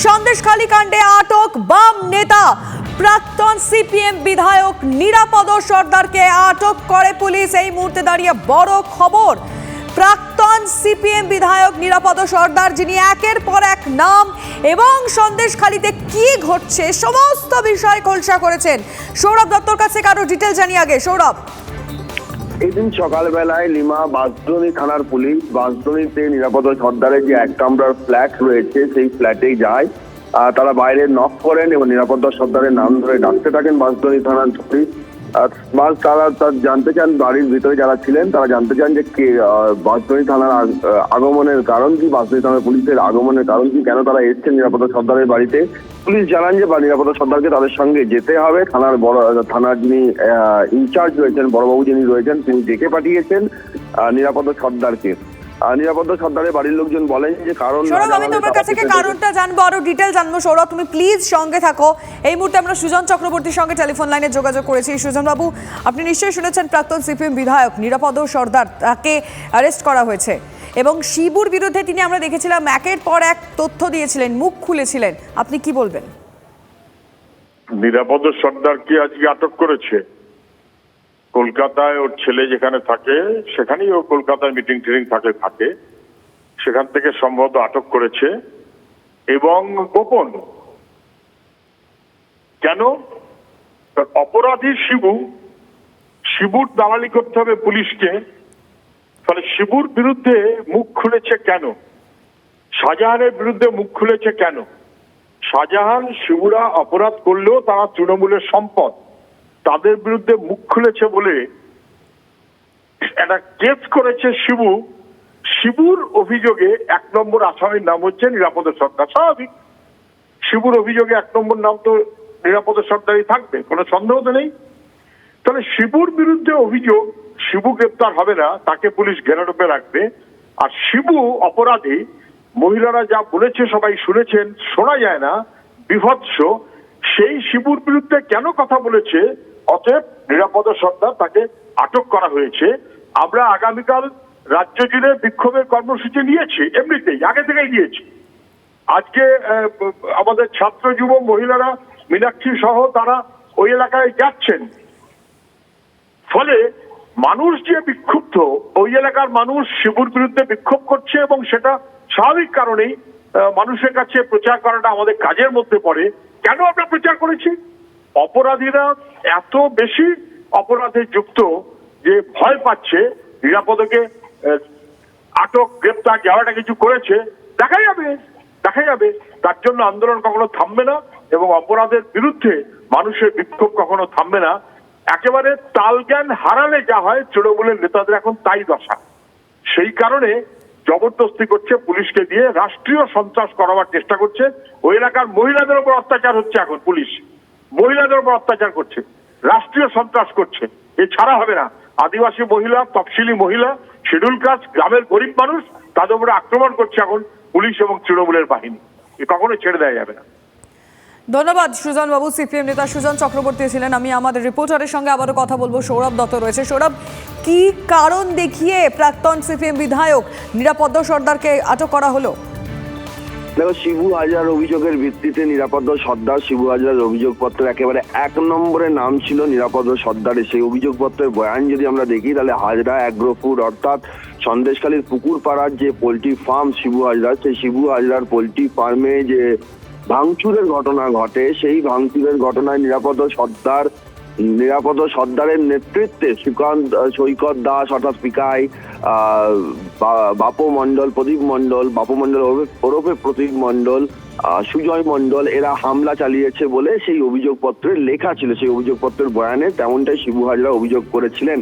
সন্দেশখালী কাণ্ডে আটক বাম নেতা। প্রাক্তন সিপিএম বিধায়ক নিরাপদ সর্দারকে আটক করে পুলিশ। এই মুহূর্তে দাঁড়িয়ে বড় খবর। প্রাক্তন সিপিএম বিধায়ক নিরাপদ সর্দার, যিনি একের পর এক নাম এবং সন্দেশখালীতে কি ঘটছে, সমস্ত বিষয় খোলসা করেছেন। সৌরভ দত্তর কাছে কারও ডিটেল জানি আগে। সৌরভ। এদিন সকালবেলায় লিমা বাঁশদ্রোণী থানার পুলিশ বাঁশদ্রোণীতে নিরাপদ সর্দারের যে এক কামরার ফ্ল্যাট রয়েছে, সেই ফ্ল্যাটেই যায়। তারা বাইরে নক করেন এবং নিরাপত্তা সর্দারের নাম ধরে ডাকতে থাকেন বাঁশদ্রোণী থানার পুলিশ। বাস তারা তার জানতে চান বাড়ির ভিতরে যারা ছিলেন তারা জানতে চান যে কে আহ, থানার আগমনের কারণ কি বাঁশদ্রোণী থানার পুলিশের আগমনের কারণ কি কেন তারা এসছেন নিরাপত্তা সর্দারের বাড়িতে? পুলিশ জানান যে নিরাপত্তা সর্দারকে তাদের সঙ্গে যেতে হবে। থানার বড় থানার যিনি ইনচার্জ রয়েছেন বড়বাবু যিনি রয়েছেন তিনি ডেকে পাঠিয়েছেন নিরাপত্তা সর্দারকে। নিরাপত্তা সর্দারের বাড়ির লোকজন বলেন যে কারণ সৌরভ আমি তোমার কাছ থেকে কারণটা জানব আরও ডিটেল জানব। সৌরভ তুমি প্লিজ সঙ্গে থাকো। এই মুহূর্তে আমরা সুজন চক্রবর্তীর সঙ্গে টেলিফোন লাইনে যোগাযোগ করেছি। সুজন বাবু আপনি নিশ্চয়ই শুনেছেন প্রাক্তন সিপিএম বিধায়ক নিরাপদ সর্দার তাকে অ্যারেস্ট করা হয়েছে। এবং শিবুর বিরুদ্ধে তিনি আমরা দেখেছিলাম একের পর এক তথ্য দিয়েছিলেন মুখ খুলেছিলেন। আপনি কি বলবেন? নিরাপদ সর্দারকে আজকে আটক করেছে? কলকাতায় ওর ছেলে যেখানে থাকে, সেখানেই ও কলকাতায় মিটিং টিটিং থাকে থাকে। সেখান থেকে সম্ভবত আটক করেছে। এবং গোপন। কেন? অপরাধী শিবু, শিবুর দালালি করতে হবে পুলিশকে। ফলে শিবুর বিরুদ্ধে মুখ খুলেছে কেন? শাহজাহানের বিরুদ্ধে মুখ খুলেছে কেন? শাহজাহান শিবুরা অপরাধ করলেও তারা তৃণমূলের সম্পদ। তাদের বিরুদ্ধে মুখ খুলেছে বলে একটা কেস করেছে শিবু। শিবুর অভিযোগে এক নম্বর আসামির নাম হচ্ছে নিরাপদ সরকার। স্বাভাবিক। শিবুর অভিযোগে এক নম্বর নাম তো নিরাপদ সরকারই থাকবে, কোনো সন্দেহ তো নেই। তাহলে শিবুর বিরুদ্ধে অভিযোগ, শিবু গ্রেপ্তার হবে না, তাকে পুলিশ ঘেরাটোপে রাখবে। আর শিবু অপরাধী, মহিলারা যা বলেছে, সবাই শুনেছেন, শোনা যায় না, বিভৎস। সেই শিবুর বিরুদ্ধে কেন কথা বলেছে অতএব নিরাপদ সর্দার তাকে আটক করা হয়েছে। আমরা আগামীকাল রাজ্য জুড়ে বিক্ষোভের কর্মসূচি নিয়েছি, এমনিতেই, আগে থেকেই নিয়েছি। আজকে আমাদের ছাত্র যুব মহিলারা, মীনাক্ষী সহ তারা ওই এলাকায় যাচ্ছেন। ফলে মানুষ যে বিক্ষুব্ধ, ওই এলাকার মানুষ শিবুর বিরুদ্ধে বিক্ষোভ করছে এবং সেটা স্বাভাবিক কারণেই মানুষের কাছে প্রচার করাটা আমাদের কাজের মধ্যে পড়ে। কেন আমরা প্রচার করেছি? অপরাধীরা এত বেশি অপরাধে যুক্ত যে ভয় পাচ্ছে, নিরাপদকে আটক, গ্রেপ্তার, যাওয়াটা কিছু করেছে দেখা যাবে দেখা যাবে। তার জন্য আন্দোলন কখনো থামবে না এবং অপরাধের বিরুদ্ধে মানুষের বিক্ষোভ কখনো থামবে না। একেবারে তালজ্ঞান হারালে যা হয়, তৃণমূলের নেতাদের এখন তাই দশা। সেই কারণে জবরদস্তি করছে পুলিশকে দিয়ে রাষ্ট্রীয় সন্ত্রাস করাবার চেষ্টা করছে। ওই এলাকার মহিলাদের উপর অত্যাচার হচ্ছে এখন পুলিশ। মহিলাদের উপর অত্যাচার করছে, রাষ্ট্রীয় সন্ত্রাস করছে। এ ছাড়া হবে না। আদিবাসী মহিলা, তফসিলি মহিলা, শিডিউল কাস্ট, গ্রামের গরিব মানুষ, তাদের উপরে আক্রমণ করছে এখন পুলিশ এবং তৃণমূলের বাহিনী। এ কখনো ছেড়ে দেওয়া যাবে না। ধন্যবাদ, সুজন বাবু। সিপিএম নেতা সুজন চক্রবর্তী ছিলেন। আমি আমাদের রিপোর্টারের সঙ্গে আবারও কথা বলব। সৌরভ দত্ত রয়েছে। সৌরভ, কি কারণ দেখিয়ে প্রাক্তন সিপিএম বিধায়ক নিরাপদ সর্দারকে আটক করা হলো? দেখো, শিবু হাজার অভিযোগের ভিত্তিতে নিরাপদ সর্দার শিবু হাজার অভিযোগপত্রের একেবারে এক নম্বরে নাম ছিল নিরাপদ সর্দারের সেই অভিযোগপত্রের বয়ান যদি আমরা দেখি, তাহলে হাজরা অ্যাগ্রোফুড অর্থাৎ সন্দেশখালীর পুকুর পাড়ার যে পোলট্রি ফার্ম শিবু হাজরার সেই শিবু হাজরার পোলট্রি ফার্মে যে ভাঙচুরের ঘটনা ঘটে, সেই ভাঙচুরের ঘটনায় নিরাপদ সর্দার নিরাপদ সর্দারের নেতৃত্বে সুকান্ত সৈকত দাস অর্থাৎ পিকাই বাপু মণ্ডল, প্রদীপ মণ্ডল, বাপু মণ্ডল ওরফে প্রদীপ মণ্ডল সুজয় মণ্ডল, এরা হামলা চালিয়েছে বলে সেই অভিযোগপত্রে লেখা ছিল। সেই অভিযোগপত্রের বয়ানে তেমনটাই শিবু হাজরা অভিযোগ করেছিলেন।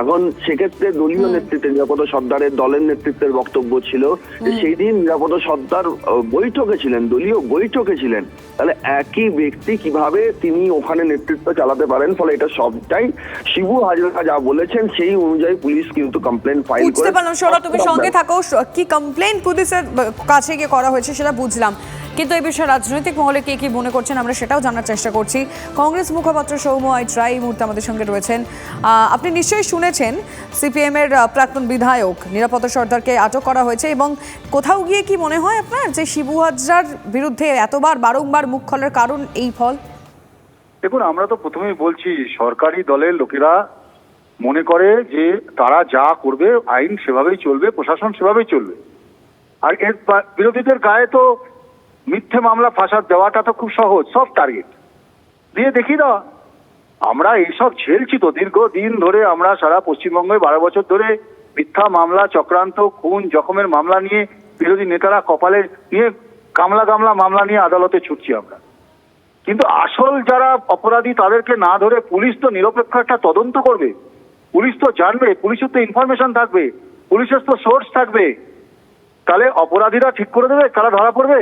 এখন সেক্ষেত্রে দলীয় নেতৃত্বে নিরাপদ সর্দারের দলের নেতৃত্বের বক্তব্য ছিল যে সেই দিন নিরাপদ সর্দার বৈঠকে ছিলেন দলীয় বৈঠকে ছিলেন। তাহলে একই ব্যক্তি কীভাবে তিনি ওখানে নেতৃত্ব চালাতে পারেন? ফলে এটা সবটাই শিবু হাজরা যা বলেছেন সেই অনুযায়ী পুলিশ কিন্তু কমপ্লেন ফাইল বুঝতে পারলাম সৌরভ তুমি সঙ্গে থাকো। কি কমপ্লেন পুলিশের কাছে গিয়ে করা হয়েছে সেটা বুঝলাম। কিন্তু এই বিষয়ে রাজনৈতিক মহলে কে কি মনে করছেন আমরা সেটাও জানার চেষ্টা করছি। কংগ্রেস মুখপাত্র সৌম্য আইচ রায় এই মুহূর্তে আমাদের সঙ্গে রয়েছেন। আপনি নিশ্চয়ই শুনেছেন সিপিএম এর প্রাক্তন বিধায়ক নিরাপত্তা সর্দারকে আটক করা হয়েছে এবং কোথাও গিয়ে কি মনে হয় আপনার যে শিবু হাজরার বিরুদ্ধে এতবার বারংবার মুখ খোলার কারণ এই ফল? দেখুন, আমরা তো প্রথমেই বলছি, সরকারি দলের লোকেরা মনে করে যে তারা যা করবে, আইন সেভাবেই চলবে, প্রশাসন সেভাবেই চলবে। আর এর বিরোধীদের গায়ে তো মিথ্যে মামলা ফাঁসার দেওয়াটা তো খুব সহজ, সব টার্গেট দিয়ে দেখি না আমরা এইসব ঝেলছি তো দীর্ঘ দিন ধরে আমরা সারা পশ্চিমবঙ্গে বারো বছর ধরে মিথ্যা মামলা, চক্রান্ত, খুন, জখমের মামলা নিয়ে, বিরোধী নেতারা কপালে নিয়ে কামলা গামলা মামলা নিয়ে আদালতে ছুটছি আমরা। কিন্তু আসল যারা অপরাধী, তাদেরকে না ধরে পুলিশ তো নিরপেক্ষ একটা তদন্ত করবে। পুলিশ তো জানবে, পুলিশের তো ইনফরমেশন থাকবে, পুলিশের তো সোর্স থাকবে। তাহলে অপরাধীরা ঠিক করে দেবে, কারা ধরা পড়বে?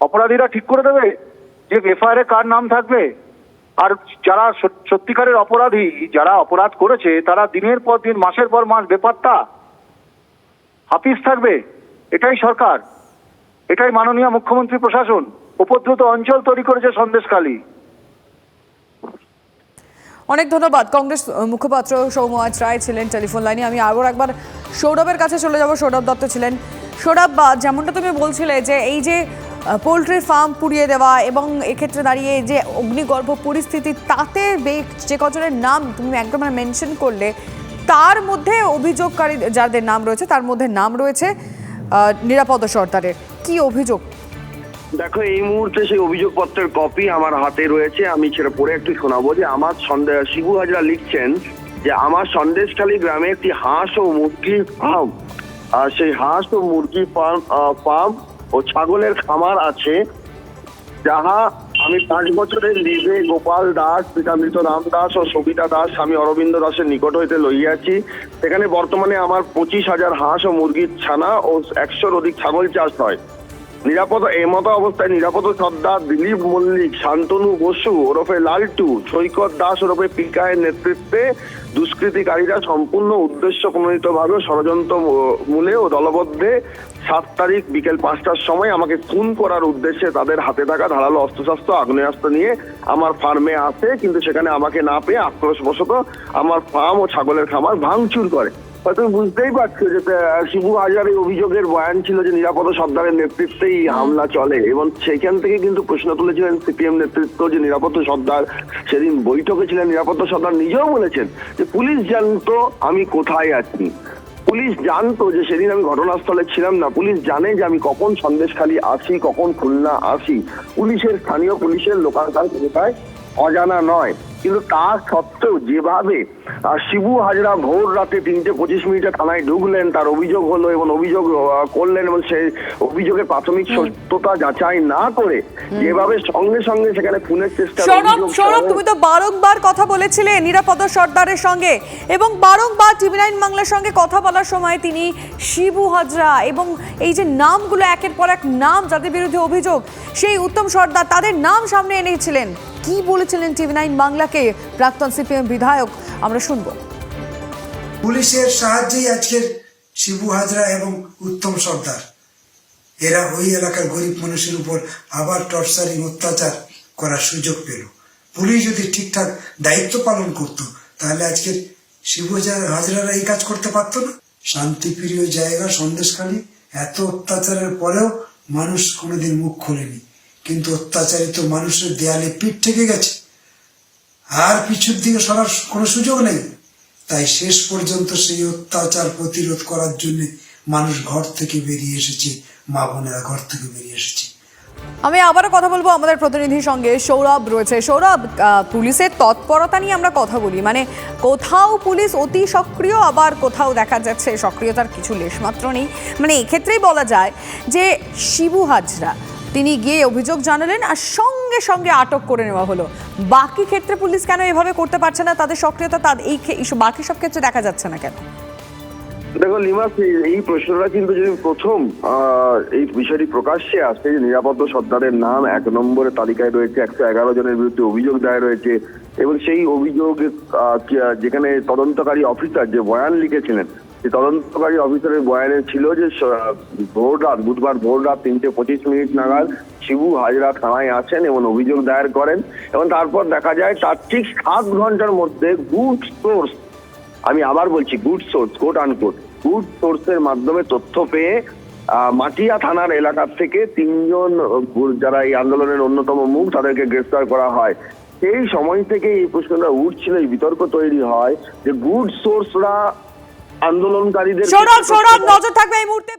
অপরাধীরা ঠিক করে দেবে যে এফআইআর কার নাম থাকবে? আর যারা সত্যিকারের অপরাধী, যারা অপরাধ করেছে, তারা দিনের পর দিন, মাসের পর মাস বেপাত্তা। হাফিজ থাকবে। এটাই সরকার। এটাই মাননীয় মুখ্যমন্ত্রী প্রশাসন। উপদ্রুত অঞ্চল তৈরি করেছে সন্দেশখালী। অনেক ধন্যবাদ। কংগ্রেস মুখপাত্র আজ রায় ছিলেন টেলিফোন লাইনে। আমি আবার একবার সৌরভের কাছে চলে যাব। সৌরভ দত্ত ছিলেন। সৌরভ যেমনটা তুমি বলছিলে যে এই যে পোলট্রি ফার্ম পুড়িয়ে দেওয়া এবং এক্ষেত্রে দাঁড়িয়ে যে অগ্নিগর্ভ পরিস্থিতি, তাতে যে কজনের নাম তুমি একদম মেনশন করলে, তার মধ্যে অভিযোগকারী যাদের নাম রয়েছে, তার মধ্যে নাম রয়েছে নিরাপদ সর্দারের। কি অভিযোগ? দেখো, এই মুহূর্তে সেই অভিযোগপত্রের কপি আমার হাতে রয়েছে। আমি সেটা পড়ে একটু শোনাবো যে আমার সন্দেহ, শিবু হাজরা লিখছেন যে আমার সন্দেশখালী গ্রামে একটি হাঁস ও মুরগির ফার্ম সেই হাঁস ও মুরগি ফার্ম ফার্ম ও ছাগলের খামার আছে, যাহা আমি পাঁচ বছরের লিজে গোপাল দাস, পিতামৃত রাম দাস ও সবিতা দাস, স্বামী অরবিন্দ দাসের নিকট হইতে লইয়াছি। সেখানে বর্তমানে আমার পঁচিশ হাজার হাঁস ও মুরগির ছানা ও একশোর অধিক ছাগল চাষ হয়। নিরাপদ, এমত অবস্থায় নিরাপদ সর্দার দিলীপ মল্লিক, শান্তনু বসু ওরফে লালটু, সৈকত দাস ওরফে পিকায়ের নেতৃত্বে দুষ্কৃতিকারীরা সম্পূর্ণ উদ্দেশ্য প্রণোদিতভাবে ষড়যন্ত্র মূলে ও দলবদ্ধে সাত তারিখ বিকেল পাঁচটার সময় আমাকে খুন করার উদ্দেশ্যে তাদের হাতে থাকা ধারালো অস্ত্রশস্ত্র, আগ্নেয়াস্ত্র নিয়ে আমার ফার্মে আসে, কিন্তু সেখানে আমাকে না পেয়ে আক্রোশবশত আমার ফার্ম ও ছাগলের খামার ভাঙচুর করে। তুমি বুঝতেই পারছ যে শিবু হাজার এই অভিযোগের বয়ান ছিল যে নিরাপদ সর্দারের নেতৃত্বেই হামলা চলে। এবং সেইখান থেকে কিন্তু প্রশ্ন তুলেছিলেন সিপিএম নেতৃত্ব যে নিরাপত্ত সর্দার সেদিন বৈঠকে ছিলেন নিরাপত্তা সর্দার নিজেও বলেছেন যে পুলিশ জানতো আমি কোথায় আছি। পুলিশ জানতো যে সেদিন আমি ঘটনাস্থলে ছিলাম না। পুলিশ জানে যে আমি কখন সন্দেশখালী আসি কখন খুলনা আসি। পুলিশের স্থানীয় পুলিশের লোকাল অজানা নয়। কিন্তু তা সত্ত্বেও যেভাবে শিবু হাজরা ভোর রাতে তিনটে পঁচিশ মিনিটে থানায় ঢুকলেন তার অভিযোগ হলো এবং অভিযোগ করলেন এবং সেই অভিযোগের প্রাথমিক সত্যতা যাচাই না করে যেভাবে সঙ্গে সঙ্গে সেখানে খুনের চেষ্টা সৌরভ তুমি তো বারংবার কথা বলেছিলে নিরাপদ সর্দারের সঙ্গে এবং বারংবার টিভি নাইন বাংলার সঙ্গে কথা বলার সময় তিনি শিবু হাজরা এবং এই যে নামগুলো একের পর এক নাম যাদের বিরুদ্ধে অভিযোগ সেই উত্তম সর্দার তাদের নাম সামনে এনেছিলেন। কি বলেছিলেন টিভি নাইন বাংলাকে প্রাক্তন সিপিএম বিধায়ক? আমরা শুনব। পুলিশের সাহায্যেই আজকের শিবু হাজরা এবং উত্তম সর্দার। এরা ওই এলাকার গরিব মানুষের উপর আবার টর্চারিং, অত্যাচার করার সুযোগ পেল। পুলিশ যদি ঠিকঠাক দায়িত্ব পালন করত, তাহলে আজকের শিবু হাজরারা এই কাজ করতে পারতো না। শান্তিপ্রিয় জায়গা, সন্দেশখালী, এত অত্যাচারের পরেও মানুষ কোনোদিন মুখ খোলেনি। কিন্তু অত্যাচারিত মানুষের দেয়ালে পিঠ থেকে গেছে। আর পিছুর দিকে সরার কোনো সুযোগ নেই। তাই শেষ পর্যন্ত সেই অত্যাচার প্রতিরোধ করার জন্য মানুষ ঘর থেকে বেরিয়ে এসেছে, মা বোনেরা ঘর থেকে বেরিয়ে এসেছে। আমি আবারও কথা বলব আমাদের প্রতিনিধির সঙ্গে, সৌরভ রয়েছে। সৌরভ পুলিশের তৎপরতা নিয়ে আমরা কথা বলি। মানে কোথাও পুলিশ অতি সক্রিয়, আবার কোথাও দেখা যাচ্ছে সক্রিয়তার কিছু লেশমাত্র নেই। মানে এক্ষেত্রেই বলা যায় যে শিবু হাজরা তিনি গিয়ে অভিযোগ জানালেন আর সঙ্গে সঙ্গে আটক করে নেওয়া হলো। বাকি ক্ষেত্রে পুলিশ কেন এভাবে করতে পারছে না? তাদের সক্রিয়তা তাদের এই বাকি সব ক্ষেত্রে দেখা যাচ্ছে না কেন? দেখো লিমাস এই- প্রশ্নটা কিন্তু যদি প্রথম এই বিষয়টি প্রকাশ্যে আসে যে নিরাপদ সর্দারের নাম এক নম্বরে তালিকায় রয়েছে, একশো এগারো জনের বিরুদ্ধে অভিযোগ দায়ের রয়েছে এবং সেই অভিযোগে যেখানে তদন্তকারী অফিসার যে বয়ান লিখেছিলেন তদন্তকারী অফিসারের বয়ানে ছিল যে ভোর রাত, বুধবার ভোর রাত তিনটে পঁচিশ মিনিট নাগাদ শিবু হাজরা থানায় আছেন এবং অভিযোগ দায়ের করেন এবং তারপর দেখা যায় তার ঠিক সাত ঘণ্টার মধ্যে গুড সোর্স, আমি আবার বলছি good source quote unquote good সোর্সের মাধ্যমে তথ্য পেয়ে মাটিয়া থানার এলাকার থেকে তিনজন যারা এই আন্দোলনের অন্যতম মুখ, তাদেরকে গ্রেফতার করা হয়। সেই সময় থেকে এই প্রশ্নটা উঠছিল, এই বিতর্ক তৈরি হয় যে গুড সোর্সরা আন্দোলনকারীদের সৌরভ সৌরভ নজর থাকবে এই মুহূর্তে।